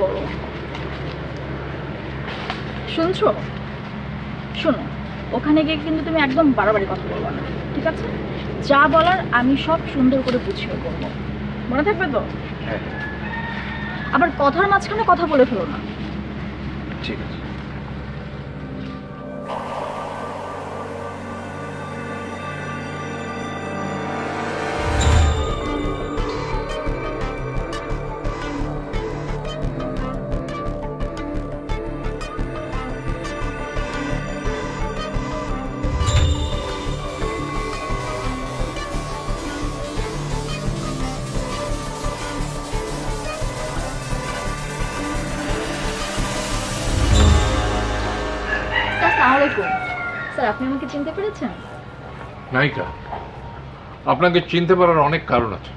করো শুনছো? শোনো ওখানে গিয়ে কিন্তু তুমি একদম বাড়াবাড়ি কথা বলব না ঠিক আছে? যা বলার আমি সব সুন্দর করে বুঝিয়ে করব মনে থাকবে তো? হ্যাঁ। আবার কথার মাঝখানে কথা বলে ফেলো না। ঠিক আছে। আসসালামু আলাইকুম। স্যার আপনি আমাকে চিনতে পেরেছেন? নায়িকা আপনাকে চিনতে পারার অনেক কারণ আছে।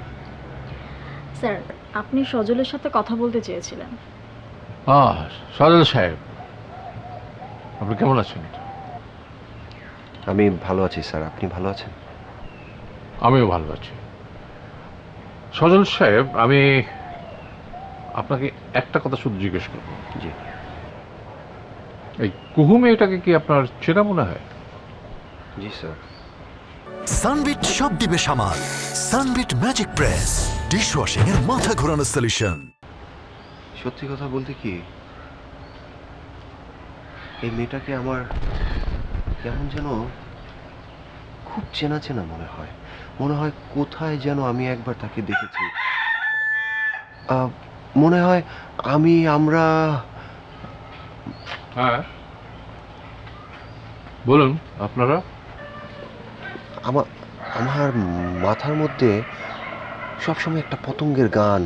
স্যার আপনি সজলের সাথে কথা বলতে চেয়েছিলেন। আহ সজল সাহেব আপনি কেমন আছেন? আমি ভালো আছি স্যার। আপনি ভালো আছেন? আমিও ভালো আছি। সজল সাহেব আমি আপনাকে একটা কথা শুধু জিজ্ঞেস করব। জি। এই কুহু মেয়েটাকে কি আপনার চেনা মনে হয়? জি স্যার। সানবিট সব দিবে সামাল। Sunbit magic press. ডিশওয়াশিং এর মাথা ঘোরানোর সলিউশন সত্যি কথা বলতে কি এই মেয়েটাকে আমার কেমন যেন খুব চেনা চেনা মনে হয়। মনে হয় কোথায় যেন আমি একবার তাকে দেখেছি। মনে হয় আমি আমরা হ্যাঁ। বলুন আপনারা? আমার আমার মাথার মধ্যে সবসময় একটা পতঙ্গের গান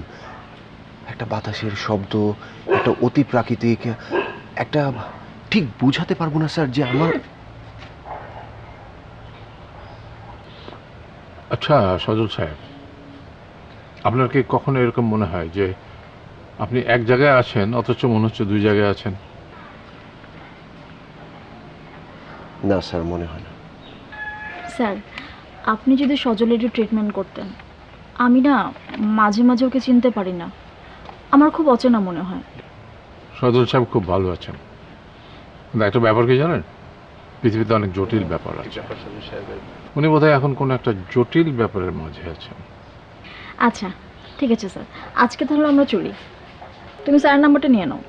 একটা বাতাসের শব্দ একটা অতি প্রাকৃতিক একটা ঠিক বুঝাতে পারব না স্যার যে আমার আচ্ছা সজল সাহেব আপনার কি কখনো এরকম মনে হয় যে আপনি এক জায়গায় আছেন অথচ মনে হচ্ছে দুই জায়গায় আছেন? না স্যার মনে হয় না। স্যার আপনি যদি সজলের ট্রিটমেন্ট করতেন আমি না মাঝে মাঝে ওকে চিনতে পারি না। আমার খুব অচেনা মনে হয়। সজল সাহেব খুব ভালো আছেন। কিন্তু একটা ব্যাপার কি জানেন? পৃথিবীতে অনেক জটিল ব্যাপার আছে। উনি বোধহয় এখন কোনো একটা জটিল ব্যাপারের মাঝে আছেন। আচ্ছা ঠিক আছে স্যার। আজকে তাহলে আমরা চলি। তুমি স্যারের নাম্বারটা নিয়ে নাও।